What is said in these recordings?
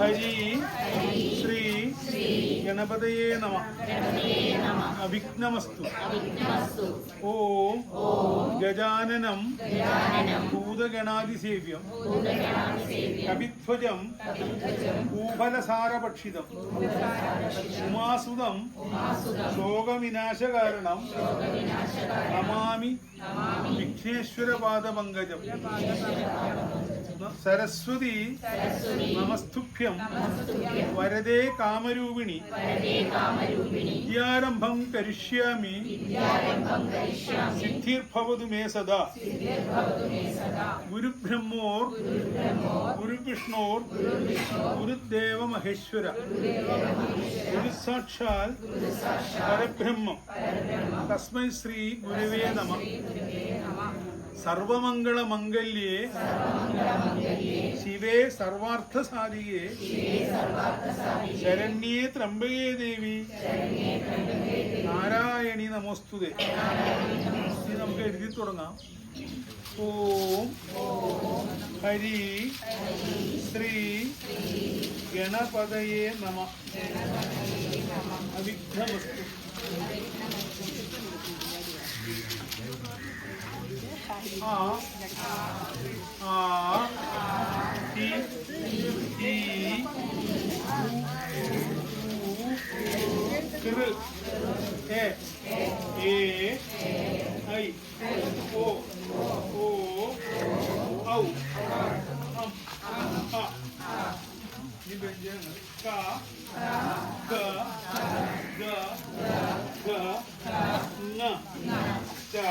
ഹരി ശ്രീ ഗണപതയേ നമ. അവിഘ്നമസ്തു. ഓ ഗജാനനം. ഭൂതഗണാതിസേവ്യം. കവിധ്വജം ഭൂഫലസാരഭക്ഷിതം. ഉമാസുതം. ശോകവിനാശകാരണം. നമാമി. വിഘ്നേശ്വരപാദപങ്കജം. സരസ്വതി. നമസ്തുഭ്യം. വരദേ കാമരൂപിണി. വിദ്യാരംഭം കരിഷ്യാമി. സിദ്ധിർഭവതു മേ സദാ. ഗുരുബ്രഹ്മോർ. ഗുരുവിഷ്ണോർ. ഗുരുദേവ മഹേശ്വര ഗുരുസാക്ഷാൽ പരബ്രഹ്മം. തസ്മൈ ശ്രീ ഗുരുവേ നമ. സർവമംഗളമംഗല്യേ. ശിവേ സർവാർത്ഥസാധികേ. ശരണ്യേ ത്രംബകേ ദേവി. നാരായണി നമോസ്തുതേ. ഇനി നമുക്ക് എഴുതി തുടങ്ങാം. ഓം ഹരി ശ്രീ ഗണപതയേ നമ. അവിഘ്നമസ്തു of of the the 그릇 에, 에, 아이, 오, 오, 아우, 아, 아, 이거 이제 까.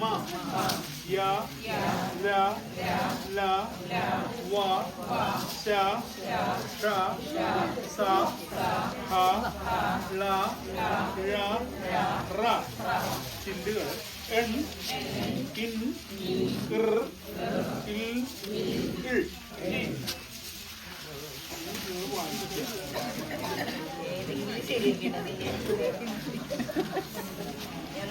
മ യ ല ല വ ശ ഷ സ ഹ ല ഴ റ ചില്ലുകൾ എൺ ഇൻ ഇർ ഇൽ ഇൾ ഇ.